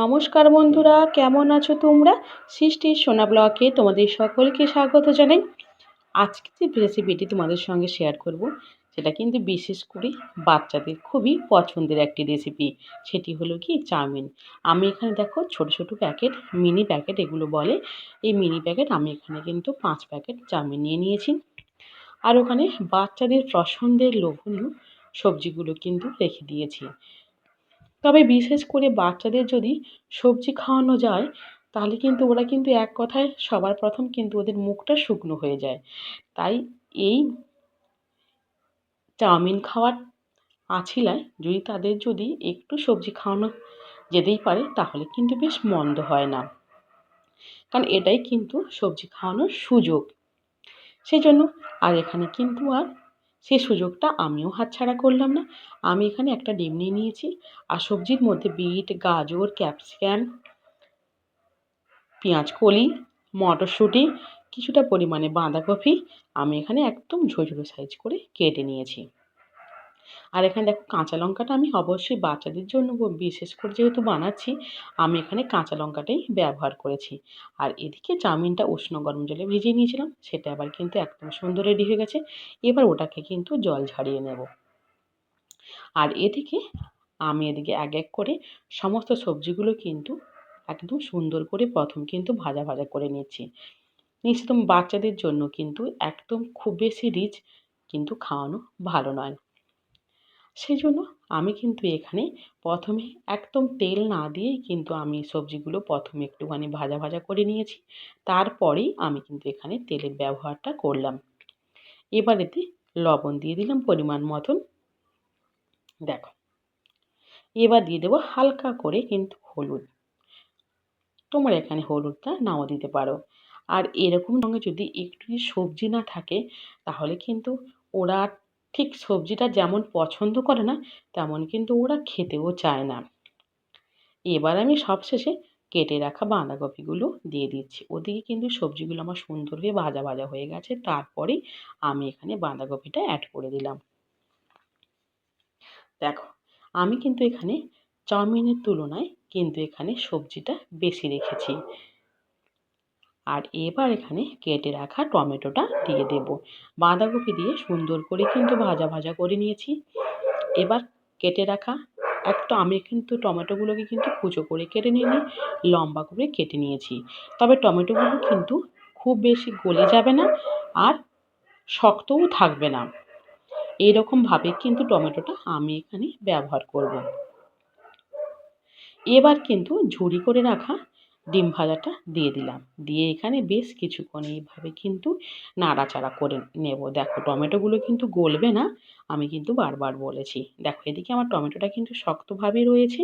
নমস্কার বন্ধুরা, কেমন আছো তোমরা? সৃষ্টির সোনা ব্লকে তোমাদের সকলকে স্বাগত জানাই। আজকে যে রেসিপিটি তোমাদের সঙ্গে শেয়ার করব, সেটা কিন্তু বিশেষ করে বাচ্চাদের খুবই পছন্দের একটি রেসিপি সেটি হলো কি চাউমিন। আমি এখানে দেখো ছোট ছোট প্যাকেট মিনি প্যাকেট এগুলো বলে। এই মিনি প্যাকেট আমি এখানে কিন্তু পাঁচ প্যাকেট চাউমিন নিয়ে নিয়েছি। আর ওখানে বাচ্চাদের পছন্দের লোভনীয় সবজিগুলো কিন্তু রেখে দিয়েছি। তবে বিশেষ করে বাচ্চাদের যদি সবজি খাওয়ানো যায়, তাহলে কিন্তু ওরা কিন্তু এক কথায় সবার প্রথম কিন্তু ওদের মুখটা শুকনো হয়ে যায়। তাই এই চাউমিন খাওয়ার আছিলায় যদি তাদের যদি একটু সবজি খাওয়ানো যেতেই পারে, তাহলে কিন্তু বেশ মন্দ হয় না। কারণ এটাই কিন্তু সবজি খাওয়ানোর সুযোগ। সেই জন্য আর এখানে কিন্তু আর সেই সুযোগটা আমিও হাতছাড়া করলাম না। আমি এখানে একটা ডিম নিয়ে নিয়েছি আর সবজির মধ্যে বিট, গাজর, ক্যাপসিকাম, পেঁয়াজ কলি, মটরশুঁটি, কিছুটা পরিমাণে বাঁধাকপি আমি এখানে একদম ঝোঝো ঝোড়ো সাইজ করে কেটে নিয়েছি। আর এখানে দেখো কাঁচা লঙ্কাটা আমি অবশ্যই বাচ্চাদের জন্য বিশেষ করে যেহেতু বানাচ্ছি, আমি এখানে কাঁচা লঙ্কাটাই ব্যবহার করেছি। আর এদিকে চাউমিনটা উষ্ণ গরম জলে ভিজিয়ে নিয়েছিলাম, সেটা আবার কিন্তু একদম সুন্দর রেডি হয়ে গেছে। এবার ওটাকে কিন্তু জল ঝাড়িয়ে নেব। আর এদিকে আমি এদিকে এক এক করে সমস্ত সবজিগুলো কিন্তু একদম সুন্দর করে প্রথম কিন্তু ভাজা ভাজা করে নিচ্ছি। নিশ্চিত বাচ্চাদের জন্য কিন্তু একদম খুব বেশি রিচ কিন্তু খাওয়ানো ভালো নয়। সেই জন্য আমি কিন্তু এখানে প্রথমে একদম তেল না দিয়েই কিন্তু আমি সবজিগুলো প্রথমে একটুখানি ভাজা ভাজা করে নিয়েছি। তারপরেই আমি কিন্তু এখানে তেলের ব্যবহারটা করলাম। এবারেতে লবণ দিয়ে দিলাম পরিমাণ মতন। দেখো, এবার দিয়ে দেবো হালকা করে কিন্তু হলুদ। তোমরা এখানে হলুদটা নাও দিতে পারো। আর এরকম সঙ্গে যদি একটু সবজি না থাকে, তাহলে কিন্তু ওরা ঠিক সবজিটা যেমন পছন্দ করে না, তেমন কিন্তু ওরা খেতেও চায় না। এবার আমি সবশেষে কেটে রাখা বাঁধাকপিগুলো দিয়ে দিচ্ছি। ওদিকে কিন্তু সবজিগুলো আমার সুন্দর হয়ে ভাজা ভাজা হয়ে গেছে। তারপরেই আমি এখানে বাঁধাকপিটা অ্যাড করে দিলাম। দেখো, আমি কিন্তু এখানে চাউমিনের তুলনায় কিন্তু এখানে সবজিটা বেশি রেখেছি। আর এবার এখানে কেটে রাখা টমেটোটা দিয়ে দেব। বাঁধাকপি দিয়ে সুন্দর করে কিন্তু ভাজা ভাজা করে নিয়েছি। এবার কেটে রাখা একটা আমি কিন্তু টমেটোগুলোকে কিন্তু কুচো করে কেটে নিয়ে লম্বা করে কেটে নিয়েছি। তবে টমেটোগুলো কিন্তু খুব বেশি গলে যাবে না আর শক্তও থাকবে না। এইরকমভাবে কিন্তু টমেটোটা আমি এখানে ব্যবহার করব। এবার কিন্তু ঝুড়ি করে রাখা ডিম ভাজাটা দিয়ে দিলাম। দিয়ে এখানে বেশ কিছুক্ষণ এইভাবে কিন্তু নাড়াচাড়া করে নেব। দেখো, টমেটোগুলো কিন্তু গলবে না, আমি কিন্তু বারবার বলেছি। দেখো, এদিকে আমার টমেটোটা কিন্তু শক্তভাবে রয়েছে,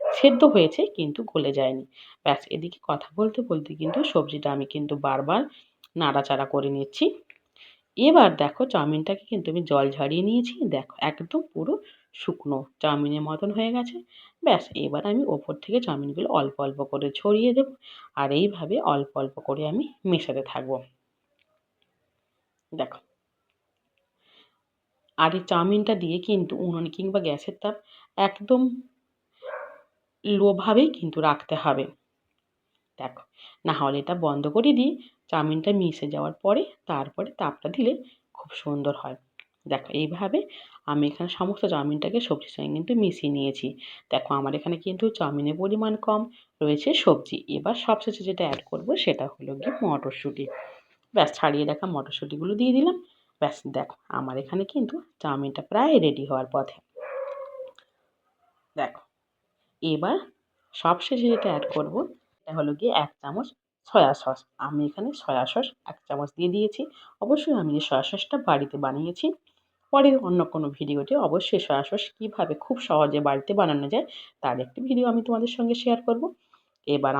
সেদ্ধ হয়েছে কিন্তু গলে যায়নি। ব্যাস, এদিকে কথা বলতে বলতে কিন্তু সবজিটা আমি কিন্তু বারবার নাড়াচাড়া করে নিচ্ছি। এবার দেখো, চাউমিনটাকে কিন্তু আমি জল ঝাড়িয়ে নিয়েছি। দেখো, একদম পুরো শুকনো চাউমিনের মতন হয়ে গেছে। ব্যাস, এবার আমি ওপর থেকে চাউমিনগুলো অল্প অল্প করে ছড়িয়ে দেব আর এইভাবে অল্প অল্প করে আমি মেশাতে থাকব। দেখো। আর এই চাউমিনটা দিয়ে কিন্তু উনুন কিংবা গ্যাসের তাপ একদম লোভাবেই কিন্তু রাখতে হবে। দেখো, না হলে এটা বন্ধ করে দিই চাউমিনটা মিশে যাওয়ার পরে তারপরে তাপটা দিলে খুব সুন্দর হয়। দেখো, এইভাবে আমি এখানে সমস্ত চাউমিনটাকে সবজির সঙ্গে কিন্তু মিশিয়ে নিয়েছি। দেখো, আমার এখানে কিন্তু চাউমিনের পরিমাণ কম, রয়েছে সবজি। এবার সবশেষে যেটা অ্যাড করব সেটা হলো গিয়ে মটরশুঁটি। ব্যাস, ছাড়িয়ে রাখা মটরশুঁটিগুলো দিয়ে দিলাম। ব্যাস, দেখো, আমার এখানে কিন্তু চাউমিনটা প্রায় রেডি হওয়ার পথে। দেখো, এবার সবশেষে যেটা অ্যাড করব এটা হলো গিয়ে এক চামচ সয়া সস আমি এখানে সয়া সস এক চামচ দিয়ে দিয়েছি। অবশ্যই আমি এই সয়া সসটা বাড়িতে বানিয়েছি। পরে অন্য কোনো ভিডিওতে অবশ্যই সয়া সস কীভাবে খুব সহজে বাড়িতে বানানো যায়, তার একটি ভিডিও আমি তোমাদের সঙ্গে শেয়ার করব। এবার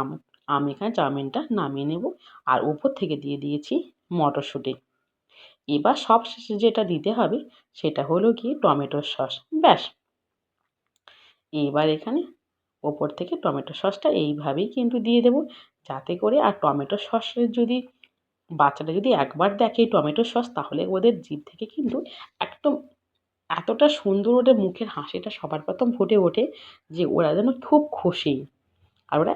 আমি এখানে চাউমিনটা নামিয়ে নেব আর উপর থেকে দিয়ে দিয়েছি মটরশুঁটি। এবার সব শেষে যেটা দিতে হবে সেটা হলো গিয়ে টমেটোর সস, ব্যাস। এবার এখানে ওপর থেকে টমেটো সসটা এইভাবেই কিন্তু দিয়ে দেবো যাতে করে আর টমেটো সসের যদি বাচ্চাটা যদি একবার দেখে টমেটো সস তাহলে ওদের জিভ থেকে কিন্তু একদম এতটা সুন্দর ওদের মুখের হাসিটা সবার প্রথম ফুটে ওঠে যে ওরা যেন খুব খুশি। আর ওরা